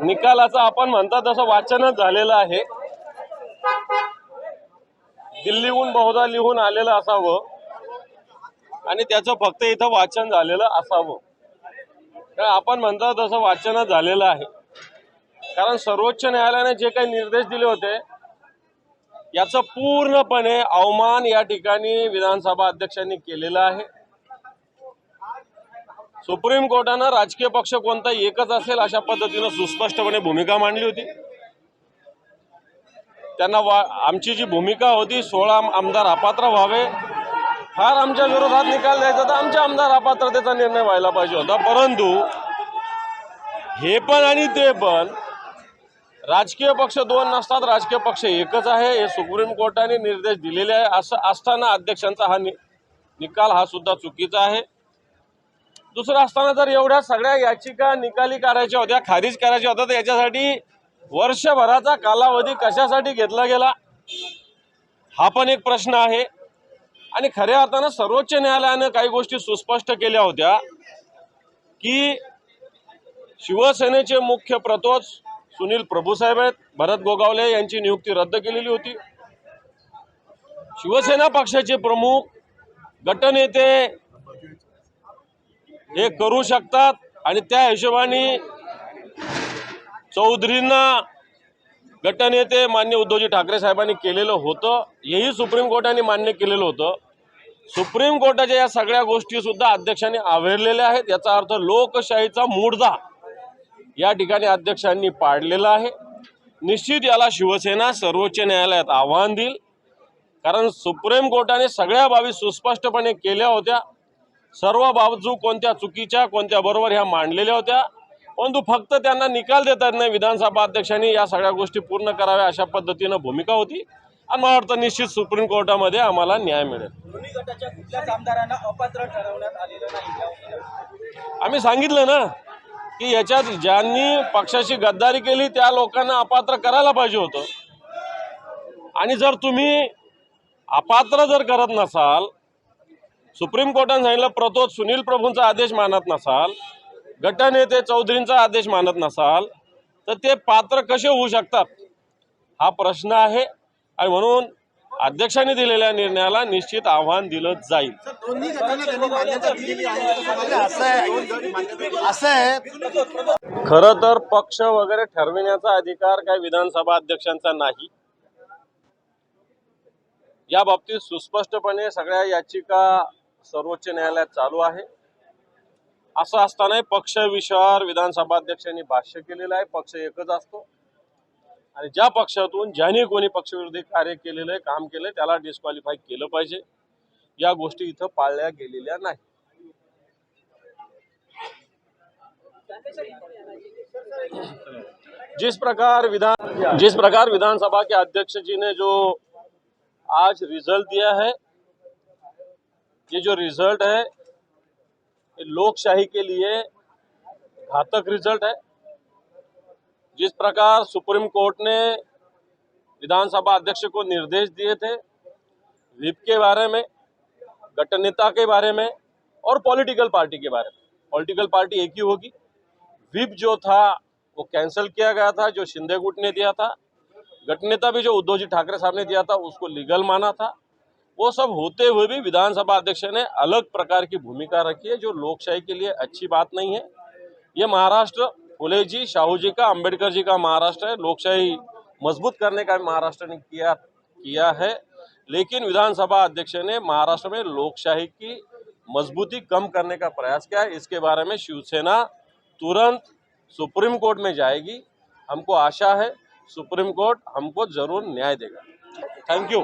निकालाचं आपण म्हणता तसं वाचनच झालेलं आहे. दिल्लीहून बहुधा लिहून आलेलं असावं. आणि त्याचं फक्त इथं वाचन झालेलं असावं. तर आपण म्हणता तसं वाचनच झालेलं आहे. कारण सर्वोच्च न्यायालयाने जे काही निर्देश दिले होते याचं पूर्णपणे अवमान या ठिकाणी विधानसभा अध्यक्षांनी केलेलं आहे. सुप्रीम कोर्टानं राजकीय पक्ष कोणता एकच असेल अशा पद्धतीनं सुस्पष्टपणे भूमिका मांडली होती. त्यांना वा आमची जी भूमिका होती सोळा आमदार अपात्र व्हावे फार आमच्या विरोधात निकाल द्यायचा तर आमच्या आमदार अपात्रतेचा निर्णय व्हायला पाहिजे होता. परंतु हे पण आणि ते पण राजकीय पक्ष दोन नसतात राजकीय पक्ष एकच आहे हे सुप्रीम कोर्टाने निर्देश दिलेले आहे. असं असताना अध्यक्षांचा हा नि निकाल हा सुद्धा चुकीचा आहे. दुसरं असताना जर एवढ्या सगळ्या याचिका निकाली करायच्या होत्या खारिज करायच्या होत्या तर याच्यासाठी वर्षभराचा कालावधी कशासाठी घेतला गेला? हा पण एक प्रश्न आहे. आणि खऱ्या अर्थानं सर्वोच्च न्यायालयानं काही गोष्टी सुस्पष्ट केल्या होत्या की शिवसेनेचे मुख्य प्रतोच सुनील प्रभूसाहेब आहेत. भरत गोगावले यांची नियुक्ती रद्द केलेली होती. शिवसेना पक्षाचे प्रमुख गटनेते हे करू शकतात आणि त्या हिशोबाने चौधरींना गटनेते मान्य उद्धवजी ठाकरे साहेबांनी केलेलं होतं. हेही सुप्रीम कोर्टाने मान्य केलेलं होतं. सुप्रीम कोर्टाच्या या सगळ्या गोष्टीसुद्धा अध्यक्षांनी आवेरलेल्या आहेत. याचा अर्थ लोकशाहीचा मूडदा या ठिकाणी अध्यक्षांनी पाडलेला आहे. निश्चित याला शिवसेना सर्वोच्च न्यायालयात आव्हान देईल. कारण सुप्रीम कोर्टाने सगळ्या बाबी सुस्पष्टपणे केल्या होत्या. सर्व बाजू कोणत्या चुकीच्या कोणत्या बरोबर ह्या मांडलेल्या होत्या. परंतु फक्त त्यांना निकाल देतात नाही विधानसभा अध्यक्षांनी या सगळ्या गोष्टी पूर्ण कराव्या अशा पद्धतीनं भूमिका होती. आणि मला वाटतं निश्चित सुप्रीम कोर्टामध्ये आम्हाला न्याय मिळेल. आम्ही सांगितलं ना की याच्यात ज्यांनी पक्षाची गद्दारी केली त्या लोकांना अपात्र करायला पाहिजे होतं. आणि जर तुम्ही अपात्र जर करत नसाल सुप्रीम कोर्टाने सांगितलं प्रतोद सुनील प्रभूंचा आदेश मानत नसाल गटनेते चौधरींचा आदेश मानत नसाल तर ते पात्र कसे होऊ शकतात? हा प्रश्न आहे आणि म्हणून अध्यक्षांनी दिलेल्या निर्णयाला निश्चित आव्हान दिलं जाईल. आहे. खरं तर पक्ष वगैरे ठरविण्याचा अधिकार काय विधानसभा अध्यक्षांचा नाही. या बाबतीत सुस्पष्टपणे सगळ्या याचिका सर्वोच्च न्यायालयात चालू आहे. असं असतानाही पक्ष विषयावर विधानसभा अध्यक्षांनी भाष्य केलेलं आहे. पक्ष एकच असतो. आणि ज्या पक्षातून ज्याने कोणी पक्षविरोधी कार्य केलेलं आहे काम केलंय त्याला डिस्क्वालिफाय केलं पाहिजे. या गोष्टी इथं पाळल्या गेलेल्या नाही. जिस प्रकार विधान जिस प्रकार विधानसभा के अध्यक्ष जी ने जो आज रिजल्ट दिया है ये जो रिज़ल्ट है लोकशाही के लिए घातक रिज़ल्ट है। जिस प्रकार सुप्रीम कोर्ट ने विधानसभा अध्यक्ष को निर्देश दिए थे विप के बारे में गठनेता के बारे में और पॉलिटिकल पार्टी के बारे में। पॉलिटिकल पार्टी एक ही होगी। विप जो था, वो कैंसिल किया गया था, जो शिंदे गुट ने दिया था। गठनेता भी जो उद्धव जी ठाकरे साहब ने दिया था, उसको लीगल माना था। वो सब होते हुए भी विधानसभा अध्यक्ष ने अलग प्रकार की भूमिका रखी है, जो लोकशाही के लिए अच्छी बात नहीं है। ये महाराष्ट्र, फुले जी, शाहू जी का, अंबेडकर जी का महाराष्ट्र है। लोकशाही मज़बूत करने का महाराष्ट्र ने किया किया है। लेकिन विधानसभा अध्यक्ष ने महाराष्ट्र में लोकशाही की मजबूती कम करने का प्रयास किया है। इसके बारे में शिवसेना तुरंत सुप्रीम कोर्ट में जाएगी। हमको आशा है, सुप्रीम कोर्ट हमको ज़रूर न्याय देगा। Thank you.